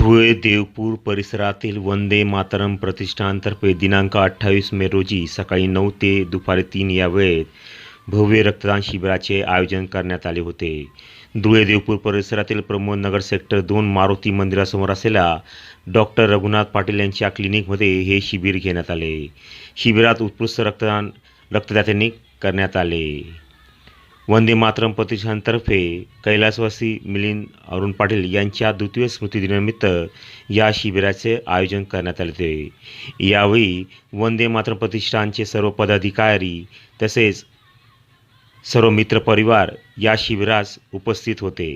धुळे देवपूर परिसरातील वंदे मातरम प्रतिष्ठानतर्फे दिनांक अठ्ठावीस मे रोजी सकाळी नऊ ते दुपारी तीन या वेळेत भव्य रक्तदान शिबिराचे आयोजन करण्यात आले होते. धुळे देवपूर परिसरातील प्रमोद नगर सेक्टर दोन मारुती मंदिरासमोर असलेल्या डॉक्टर रघुनाथ पाटील यांच्या क्लिनिकमध्ये हे शिबिर घेण्यात आले. शिबिरात उत्कृष्ट रक्तदान रक्तदात्यांनी करण्यात आले. वंदे मातरम प्रतिष्ठानतर्फे कैलासवासी मिलिंद अरुण पाटील यांच्या द्वितीय स्मृतिदिनानिमित्त या शिबिराचे आयोजन करण्यात आले होते. यावेळी वंदे मातरम प्रतिष्ठानचे सर्व पदाधिकारी तसेच सर्व मित्रपरिवार या शिबिरास उपस्थित होते.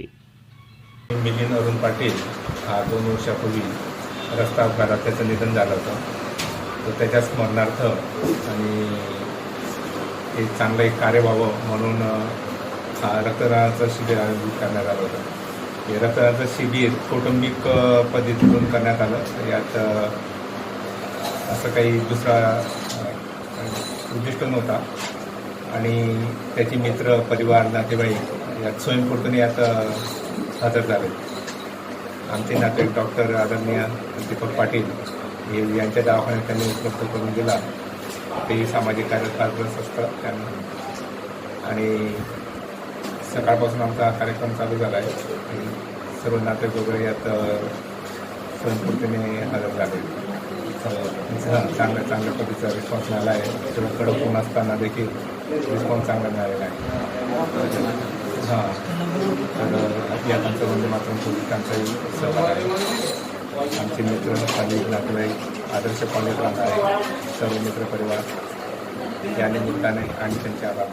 मिलिंद अरुण पाटील हा दोन वर्षापूर्वी रस्ता अपघातात त्याचं निधन झालं होतं. तर त्याच्या स्मरणार्थ आणि हे चांगलं एक कार्य व्हावं म्हणून हा रक्तदानाचं शिबिर आयोजित करण्यात आलं होतं. हे रक्तदानाचं शिबिर कौटुंबिक पद्धतीतून करण्यात आलं. यात असं काही दुसरा उद्दिष्ट नव्हता. आणि त्याचे मित्र परिवार नातेवाईक यात स्वयंस्फूर्तीने यात हजर झाले. आमचे नातेवाईक डॉक्टर आदरणीय दीपक पाटील हे यांच्या दवाखान्यात त्यांनी उपलब्ध करून दिला. तेही सामाजिक कार्य फार असतात असतं त्यांना. आणि सकाळपासून आमचा कार्यक्रम चालू झाला आहे आणि सर्व नाटक वगैरे यात स्वयंपूर्तीने हजर झाले. चांगल्या चांगल्या पद्धतीचा रिस्पॉन्स मिळाला आहे. थोडं कडक होऊन असताना देखील रिस्पॉन्स चांगला मिळालेला आहे. हां. तर यात आमचं वंदे मातरम पोलिसांचाही सहभाग आहे. आमचे मित्र स्थानिक नातेवाईक आदर्श कॉलेज प्रांत आहे. सर्व मित्रपरिवार या निमित्ताने आणि त्यांच्या आभार